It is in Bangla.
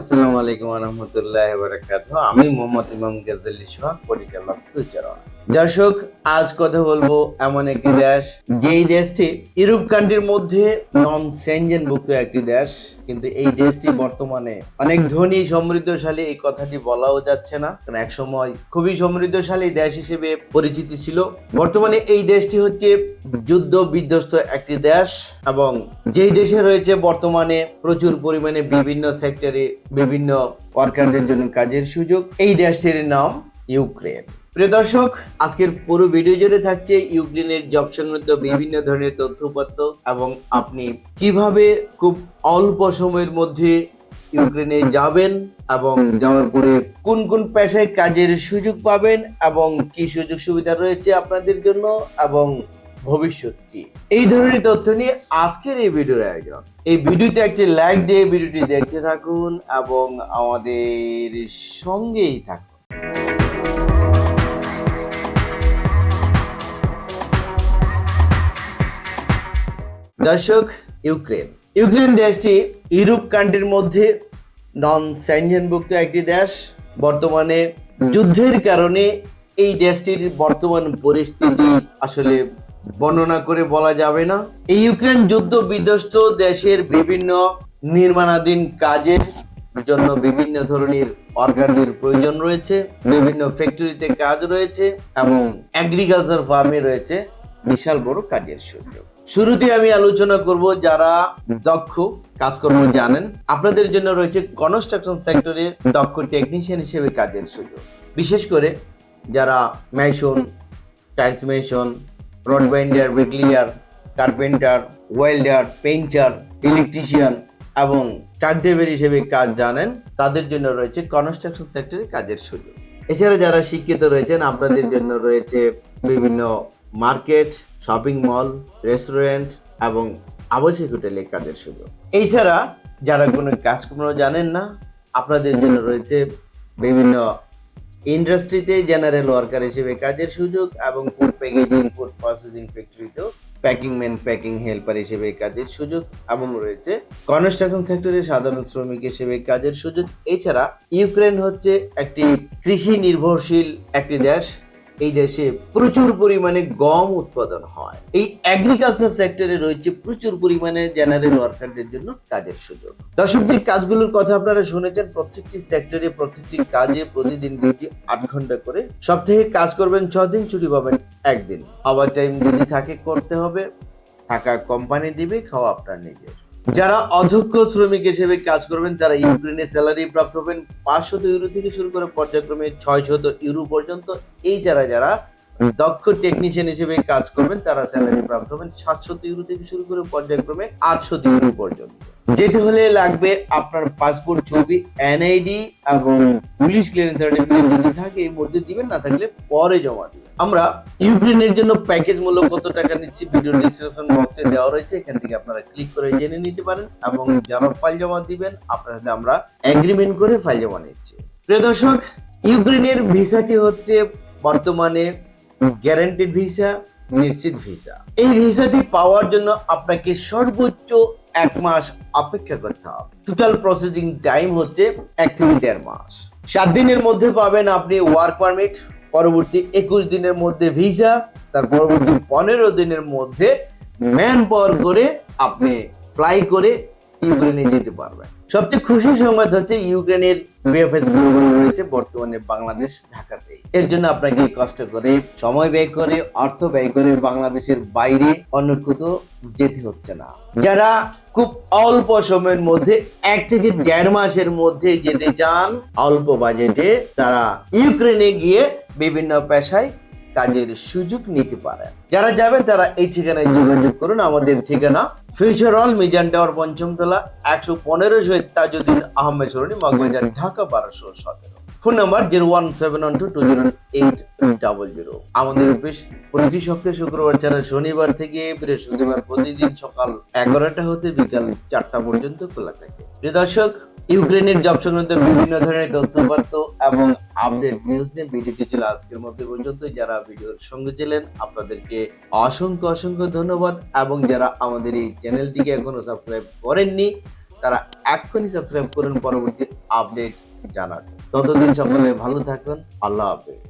আসসালামু আলাইকুম আমি মোহাম্মদ ইমাম গাজেলি সহ পরিচালক ওয়ান। দর্শক, আজ কথা বলব এমন একটি দেশ, যেই দেশটি ইউরোপ কান্ট্রির মধ্যে নন সেনজেনভুক্ত একটি দেশ। কিন্তু এই দেশটি বর্তমানে অনেক ধনী, সমৃদ্ধশালী, এই কথাটি বলাও যাচ্ছে না। কারণ এক সময় খুবই সমৃদ্ধশালী দেশ হিসেবে পরিচিতি ছিল। বর্তমানে এই দেশটি হচ্ছে যুদ্ধ বিধ্বস্ত একটি দেশ এবং যেই দেশে রয়েছে বর্তমানে প্রচুর পরিমাণে বিভিন্ন সেক্টরে বিভিন্ন ওয়ার্কারদের জন্য কাজের সুযোগ। এই দেশটির নাম ইউক্রেন। প্রিয় দর্শক আজকের পুরো ভিডিও জুড়ে থাকছে ইউক্রেনের জব সংক্রান্ত বিভিন্ন ধরনের তথ্যপত্র এবং আপনি কীভাবে খুব অল্প সময়ের মধ্যে ইউক্রেনে যাবেন এবং যাওয়ার পরে কোন কোন পেশায় কাজের সুযোগ পাবেন এবং কি সুযোগ সুবিধা রয়েছে আপনাদের জন্য এবং ভবিষ্যৎ কি? এই ধরনের তথ্য নিয়ে আজকের এই ভিডিওর আয়োজন। এই ভিডিওতে একটি লাইক দিয়ে ভিডিওটি দেখতে থাকুন এবং আমাদের সঙ্গেই থাকুন। দর্শক ইউক্রেন। ইউক্রেন দেশটি ইউরোপ কান্ট্রির মধ্যে নন স্যানজেনভুক্ত একটি দেশ। বর্তমানে যুদ্ধের কারণে এই দেশটির বর্তমান পরিস্থিতি আসলে বর্ণনা করে বলা যাবে না। এই ইউক্রেন যুদ্ধ বিধ্বস্ত দেশের বিভিন্ন নির্মাণাধীন কাজের জন্য বিভিন্ন ধরনের অর্গানের প্রয়োজন রয়েছে। বিভিন্ন ফ্যাক্টরিতে কাজ রয়েছে এবং এগ্রিকালচার ফার্মে রয়েছে। বিশাল বড় কাজের সুযোগ। শুরুতে আমি আলোচনা করব যারা দক্ষ কাজকর্ম জানেন। আপনাদের জন্য রয়েছে কনস্ট্রাকশন সেক্টরে দক্ষ টেকনিশিয়ান হিসেবে কাজের সুযোগ। বিশেষ করে যারা mason tiles mason rod binder bricklayer carpenter welder painter electrician এবং ট্রাক ড্রাইভার হিসেবে কাজ জানেন তাদের জন্য রয়েছে কনস্ট্রাকশন সেক্টরে কাজের সুযোগ। এছাড়া যারা শিক্ষিত রয়েছেন আপনাদের জন্য রয়েছে বিভিন্ন মার্কেট শপিং মল, রেস্টুরেন্ট এবং আবাসিক হোটেলে কাজের সুযোগ। এছাড়া যারা কোনো কাজকর্ম জানেন না, আপনাদের জন্য রয়েছে বিভিন্ন ইন্ডাস্ট্রিতে জেনারেল ওয়ার্কার হিসেবে কাজের সুযোগ এবং ফুড প্যাকেজিং, ফুড প্রসেসিং ফ্যাক্টরিতেও প্যাকিং ম্যান, প্যাকিং হেল্পার হিসেবে কাজের সুযোগ এবং রয়েছে কনস্ট্রাকশন সেক্টরে সাধারণ শ্রমিক হিসেবে কাজের সুযোগ। এছাড়া ইউক্রেন হচ্ছে একটি কৃষি নির্ভরশীল একটি দেশ। এই দেশে প্রচুর পরিমাণে গম উৎপাদন হয়। এই এগ্রিকালচার সেক্টরে রয়েছে প্রচুর পরিমাণে জেনারেল ওয়ার্কারদের জন্য কাজের সুযোগ। দর্শক যে কাজগুলোর কথা আপনারা শুনেছেন, প্রত্যেকটি সেক্টরে প্রত্যেকটি কাজে প্রতিদিন ডিউটি আট ঘণ্টা করে সপ্তাহে কাজ করবেন ছ দিন ছুটি পাবেন একদিন। আবার টাইম যদি থাকে, করতে হবে। থাকা কোম্পানি দিবে, খাওয়া আপনার নিজের। যারা অধ্যক্ষ শ্রমিক হিসেবে কাজ করবেন, তারা ইউক্রেনে স্যালারি প্রাপ্ত হবেন। পাঁচশত ইউরো থেকে শুরু করে পর্যায়ক্রমে ছয়শত ইউরো পর্যন্ত। এই যারা যারা দক্ষ টেকনিশিয়ান হিসেবে কাজ করবেন তারা স্যালারি প্রাপ্ত হবেন সাতশত ইউরো থেকে শুরু করে পর্যায়ক্রমে আটশো ইউরো পর্যন্ত। যেতে হলে লাগবে আপনার পাসপোর্ট ছবি এনআইডি এবং পুলিশ ক্লিয়ারেন্স সার্টিফিকেট যদি থাকে এই মধ্যে দিবেন না থাকলে পরে জমা দিবেন। আমরা ইউক্রেনের জন্য প্যাকেজ মূল্য কত টাকা নিচ্ছি ভিডিও ডিসক্রিপশন বক্সে দেওয়া রয়েছে এখান থেকে আপনারা ক্লিক করে জেনে নিতে পারেন এবং যারা ফাইল জমা দিবেন আপনার সাথে আমরা এগ্রিমেন্ট করে ফাইল জমা নিচ্ছি। প্রিয় দর্শক ইউক্রেনের ভিসাটি হচ্ছে বর্তমানে গ্যারান্টিড ভিসা নিশ্চিত ভিসা এই ভিসাটি পাওয়ার জন্য আপনাকে সর্বোচ্চ এক মাস অপেক্ষা করতে হবে। টোটাল প্রসেসিং টাইম হচ্ছে এক থেকে দেড় মাস। সাত দিনের মধ্যে পাবেন আপনি ওয়ার্ক পারমিট পরবর্তী একুশ দিনের মধ্যে ভিসা তার পরবর্তী পনেরো দিনের মধ্যে ম্যান পাওয়ার করে আপনি ফ্লাই করে ইউক্রেনে যেতে পারবেন সবচেয়ে খুশি সংবাদ হচ্ছে ইউক্রেনের বিএফএস গ্লোবাল রয়েছে, বর্তমানে বাংলাদেশ ঢাকাতে। এর জন্য আপনাকে কষ্ট করে, সময় ব্যয় করে, অর্থ ব্যয় করে বাংলাদেশের বাইরে অন্য কোথাও যেতে হচ্ছে না। যারা খুব অল্প সময়ের মধ্যে, এক থেকে দেড় মাসের মধ্যে যেতে চান, অল্প বাজেটে, তারা ইউক্রেনে গিয়ে বিভিন্ন পেশায় কাজের সুযোগ নিতে পারেন যারা যাবেন, তারা এই ঠিকানায় যোগাযোগ করুন। আমাদের ঠিকানা ফিউচার অল মিজান টাওয়ার পঞ্চমতলা, একশো পনেরো শহীদ তাজুদ্দিন আহমেদ সরণি মগবাজার ঢাকা বারোশো সতেরো। Phone number zero one seven one two two zero eight double zero. আমাদের অফিস প্রতি সপ্তাহে শুক্রবার ছাড়া শনিবার থেকে বৃহস্পতিবার প্রতিদিন সকাল এগারোটা হতে বিকাল চারটা পর্যন্ত খোলা থাকে। প্রিয় দর্শক ইউক্রেনের জব সংক্রান্ত বিভিন্ন ধরনের তথ্যপাত্র এবং আপডেট নিউজ নিয়ে ভিডিওটি ছিল আজকের মধ্যে পর্যন্ত। যারা ভিডিওর সঙ্গে ছিলেন, আপনাদেরকে অসংখ্য অসংখ্য ধন্যবাদ এবং যারা আমাদের এই চ্যানেলটিকে এখনও সাবস্ক্রাইব করেননি, তারা এখনই সাবস্ক্রাইব করুন, পরবর্তী আপডেট জানার। ততদিন সকলে ভালো থাকুন, আল্লাহ হাফেজ।